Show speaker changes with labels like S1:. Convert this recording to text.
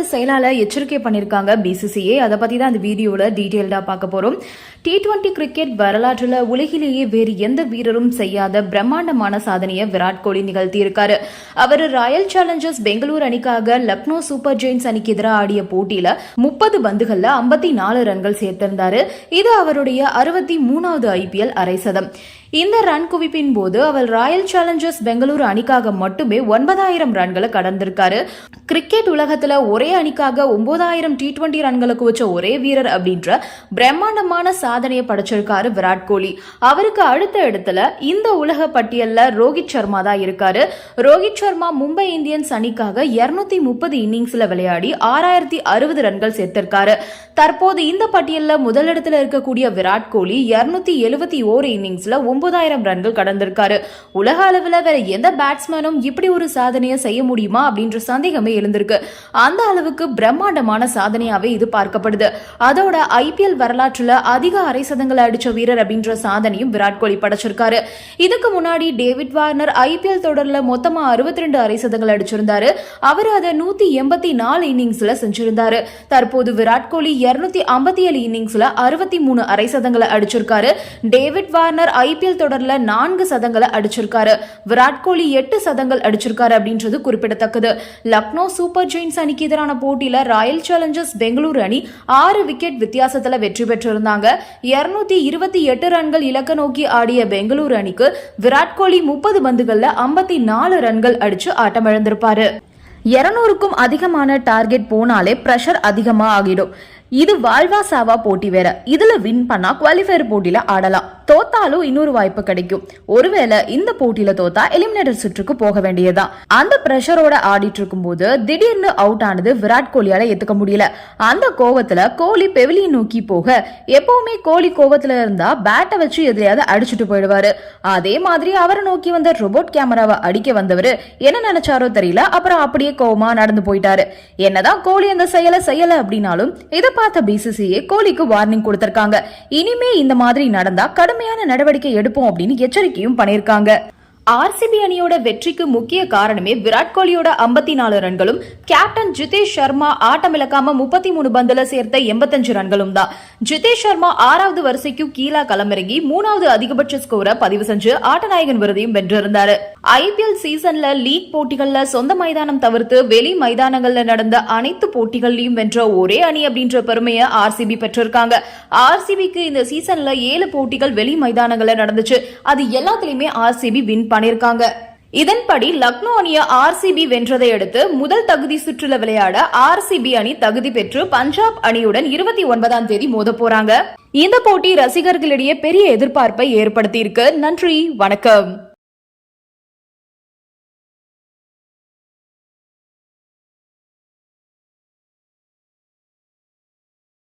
S1: ஐபிஎலோட செயலாளர் எச்சரிக்கை பண்ணிருக்காங்க பிசிசிஐ அதை பத்தி தான் இந்த வீடியோல டீடைல்டா பார்க்க போறோம். டி டுவெண்ட்டி கிரிக்கெட் வரலாற்றுல உலகிலேயே வேறு எந்த வீரரும் செய்யாத பிரம்மாண்டமான சாதனையை விராட் கோலி நிகழ்த்தியிருக்காரு. அவர் ராயல் சேலஞ்சர்ஸ் பெங்களூர் அணிக்காக லக்னோ சூப்பர் ஜெயின்ஸ் அணிக்கு எதிராக ஆடிய போட்டியில முப்பது பந்துகள்ல ஐம்பத்தி நாலு ரன்கள் சேர்த்திருந்தாரு. இது அவருடைய அறுபத்தி மூணாவது ஐபிஎல் அரை சதம். இந்த ரன் குவிப்பின் போது அவர் ராயல் சேலஞ்சர்ஸ் பெங்களூரு அணிக்காக மட்டுமே ஒன்பதாயிரம் ரன்களை கடந்திருக்காரு. கிரிக்கெட் உலகத்துல ஒரே அணிக்காக ஒன்பதாயிரம் டி டுவெண்டி ரன்களை குவிச்ச ஒரே வீரர் அப்படின்ற பிரம்மாண்டமான சாதனையை படைச்சிருக்காரு விராட் கோலி. அவருக்கு அடுத்த இடத்துல இந்த உலக பட்டியல்ல ரோஹித் சர்மா தான் இருக்காரு. ரோஹித் சர்மா மும்பை இந்தியன்ஸ் அணிக்காக இருநூத்தி முப்பது இன்னிங்ஸ்ல விளையாடி ஆறாயிரத்தி அறுபது ரன்கள் சேர்த்திருக்காரு. தற்போது இந்த பட்டியல்ல முதலிடத்துல இருக்கக்கூடிய விராட் கோலி இருநூத்தி எழுபத்தி ஓரு இன்னிங்ஸ்ல ஒன்பதாயிரம் ரன்கள் கடந்திருக்காரு. உலக அளவில் வேற எந்த பேட்ஸ்மேனும் இப்படி ஒரு சாதனையை செய்ய முடியுமா அப்படின்ற சந்தேகமே எழுந்திருக்கு. அந்த அளவுக்கு பிரம்மாண்டமான சாதனையாவே இது பார்க்கப்படுது. அதோட ஐபிஎல் வரலாற்றுல அதிக அரை சதங்களை அடிச்ச வீரர் அப்படின்ற சாதனையும் விராட் கோலி படைச்சிருக்காரு. இதுக்கு முன்னாடி டேவிட் வார்னர் ஐபிஎல் தொடர்ல மொத்தமா அறுபத்தி ரெண்டு அரை சதங்கள் அடிச்சிருந்தாரு. அவர் அதை நூத்தி எண்பத்தி நாலு இன்னிங்ஸ்ல செஞ்சிருந்தாரு. தற்போது விராட் கோலி இருநூத்தி ஐம்பத்தி ஏழு இன்னிங்ஸ்ல அறுபத்தி மூணு அரை சதங்களை அடிச்சிருக்காரு. டேவிட் வார்னர் ஐபிஎல் தொடர்ல நான்கு சதங்களை அடிச்சிருக்காரு. விராட் கோலி எட்டு சதங்கள் அடிச்சிருக்காரு அப்படின்றது குறிப்பிடத்தக்கது. லக்னோ சூப்பர் ஜெயின்ஸ் அணிக்கு எதிரான போட்டியில ராயல் சேலஞ்சர்ஸ் பெங்களூரு அணி ஆறு விக்கெட் வித்தியாசத்துல வெற்றி பெற்றிருந்தாங்க. இருநூத்தி இருபத்தி எட்டு ரன்கள் இலக்க நோக்கி ஆடிய பெங்களூரு அணிக்கு விராட் கோலி முப்பது பந்துகள்ல ஐம்பத்தி நாலு ரன்கள் அடிச்சு ஆட்டமிழந்திருப்பாரு இருநூறுக்கும் அதிகமான டார்கெட் போனாலே பிரஷர் அதிகமா ஆகிடும். இது வாழ்வா சாவா போட்டி வேற. இதுல வின் பண்ணா குவாலிஃபயர் போட்டியில ஆடலாம். தோத்தாலும் இன்னொரு வாய்ப்பு கிடைக்கும். ஒருவேளை இந்த போட்டியில தோத்தா எலிமினேட்டர் சுற்றுக்கு போக வேண்டியதுதான். அந்த பிரஷரோட ஆடிட்டு இருக்கும்போது திடீர்னு அவுட் ஆனது விராட் கோலியால ஏத்துக்க முடியல. அந்த கோவத்துல கோலி பெவிலியை நோக்கி போக எப்பவுமே கோலி கோவத்துல இருந்தா பேட்டை வச்சு எதிரையாவது அடிச்சுட்டு போயிடுவாரு. அதே மாதிரி அவரை நோக்கி வந்த ரோபோட் கேமராவை அடிக்க வந்தவர் என்ன நினைச்சாரோ தெரியல. அப்புறம் அப்படியே கோவமா நடந்து போயிட்டாரு. என்னதான் கோலி அந்த செயலை செய்யல அப்படின்னாலும் இதை பார்த்த பிசிசிஐ கோலிக்கு வார்னிங் கொடுத்திருக்காங்க. இனிமே இந்த மாதிரி நடந்தா கடும் கடுமையான நடவடிக்கை எடுப்போம் அப்படின்னு எச்சரிக்கையும் பண்ணியிருக்காங்க. ஆர்சிபி அணியோட வெற்றிக்கு முக்கிய காரணமே விராட் கோலியோட ஐம்பத்தி நாலு ரன்களும் கேப்டன் ஜிதேஷ் சர்மா ஆட்டமிழக்காம முப்பத்தி மூணு பந்துல சேர்த்த எண்பத்தஞ்சு ரன்களும் தான். ஜிதேஷ் சர்மா ஆறாவது வரிசைக்கு கீழா களமிறங்கி மூணாவது அதிகபட்ச ஸ்கோரை பதிவு செஞ்சு ஆட்டநாயகன் விருதையும் வென்றிருந்தாரு. ஐபிஎல் சீசன்ல லீக் போட்டிகள்ல சொந்த மைதானம் தவிர்த்து வெளி மைதானங்கள்ல நடந்த அனைத்து போட்டிகள்லயும் வென்ற ஒரே அணி அப்படின்ற பெருமையை ஆர்சிபி பெற்றிருக்காங்க. ஆர்சிபிக்கு இந்த சீசன்ல ஏழு போட்டிகள் வெளி மைதானங்கள்ல நடந்துச்சு. அது எல்லாத்துலயுமே ஆர்சிபி வின் பண்ணிருக்காங்க. இதன்படி லக்னோ அணியை ஆர்சிபி வென்றதை அடுத்து முதல் தகுதி சுற்றுல விளையாட ஆர்சிபி அணி தகுதி பெற்று பஞ்சாப் அணியுடன் இருபத்தி ஒன்பதாம் தேதி மோத போறாங்க. இந்த போட்டி ரசிகர்களிடையே பெரிய எதிர்பார்ப்பை ஏற்படுத்தியிருக்கு. நன்றி வணக்கம்.